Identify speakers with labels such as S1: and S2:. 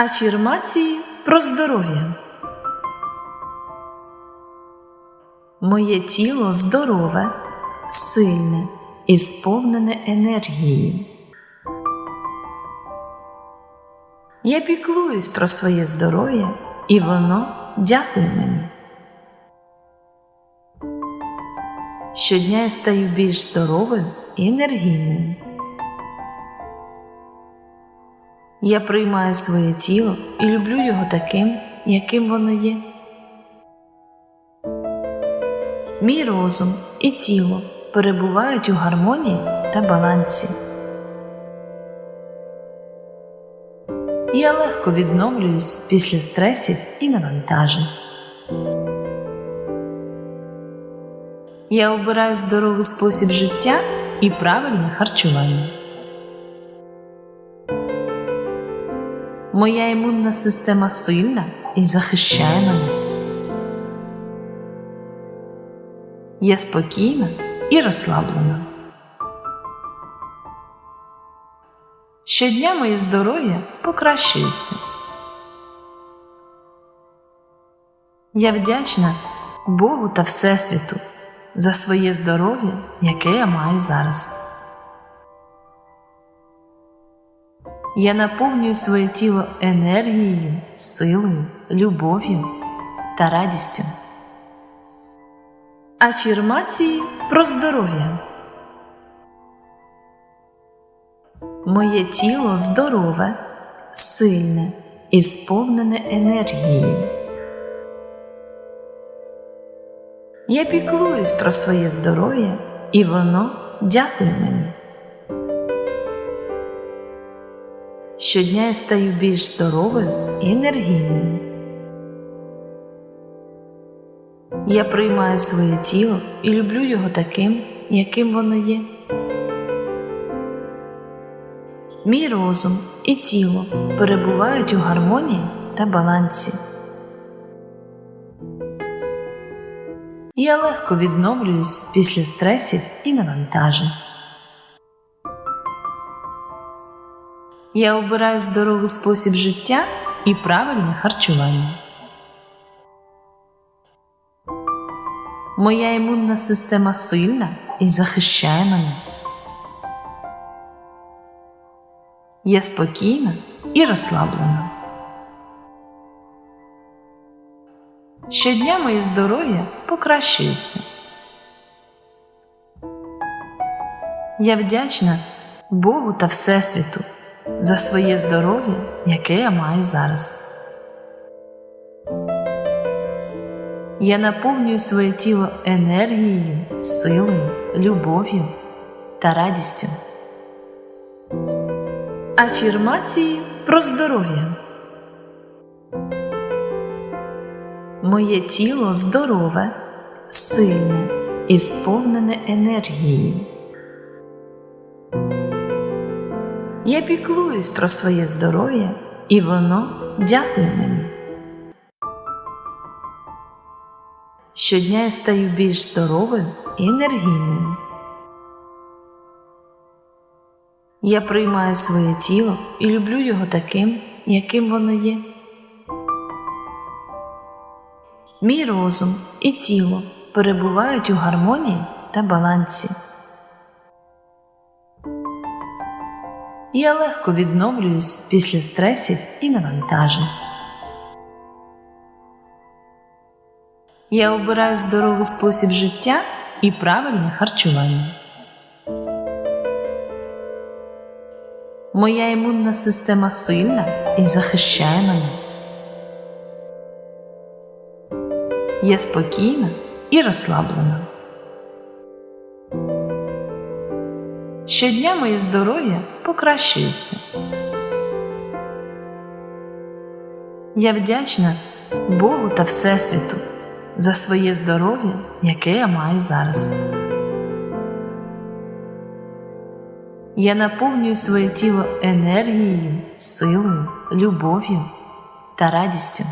S1: Афірмації про здоров'я. Моє тіло здорове, сильне і сповнене енергією. Я піклуюсь про своє здоров'я, і воно дякує мені. Щодня я стаю більш здоровою і енергійною. Я приймаю своє тіло і люблю його таким, яким воно є. Мій розум і тіло перебувають у гармонії та балансі. Я легко відновлююсь після стресів і навантажень. Я обираю здоровий спосіб життя і правильне харчування. Моя імунна система сильна і захищає мене. Я спокійна і розслаблена. Щодня моє здоров'я покращується. Я вдячна Богу та Всесвіту за своє здоров'я, яке я маю зараз. Я наповнюю своє тіло енергією, силою, любов'ю та радістю. Афірмації про здоров'я. Моє тіло здорове, сильне і сповнене енергією. Я піклуюсь про своє здоров'я, і воно дякує мені. Щодня я стаю більш здоровою і енергійною. Я приймаю своє тіло і люблю його таким, яким воно є. Мій розум і тіло перебувають у гармонії та балансі. Я легко відновлююсь після стресів і навантажень. Я обираю здоровий спосіб життя і правильне харчування. Моя імунна система сильна і захищає мене. Я спокійна і розслаблена. Щодня моє здоров'я покращується. Я вдячна Богу та Всесвіту за своє здоров'я, яке я маю зараз. Я наповнюю своє тіло енергією, силою, любов'ю та радістю. Афірмації про здоров'я. Моє тіло здорове, сильне і сповнене енергією. Я піклуюсь про своє здоров'я, і воно дякує мені. Щодня я стаю більш здоровою і енергійною. Я приймаю своє тіло і люблю його таким, яким воно є. Мій розум і тіло перебувають у гармонії та балансі. Я легко відновлююсь після стресів і навантажень. Я обираю здоровий спосіб життя і правильне харчування. Моя імунна система сильна і захищає мене. Я спокійна і розслаблена. Щодня моє здоров'я покращується. Я вдячна Богу та Всесвіту за своє здоров'я, яке я маю зараз. Я наповнюю своє тіло енергією, силою, любов'ю та радістю.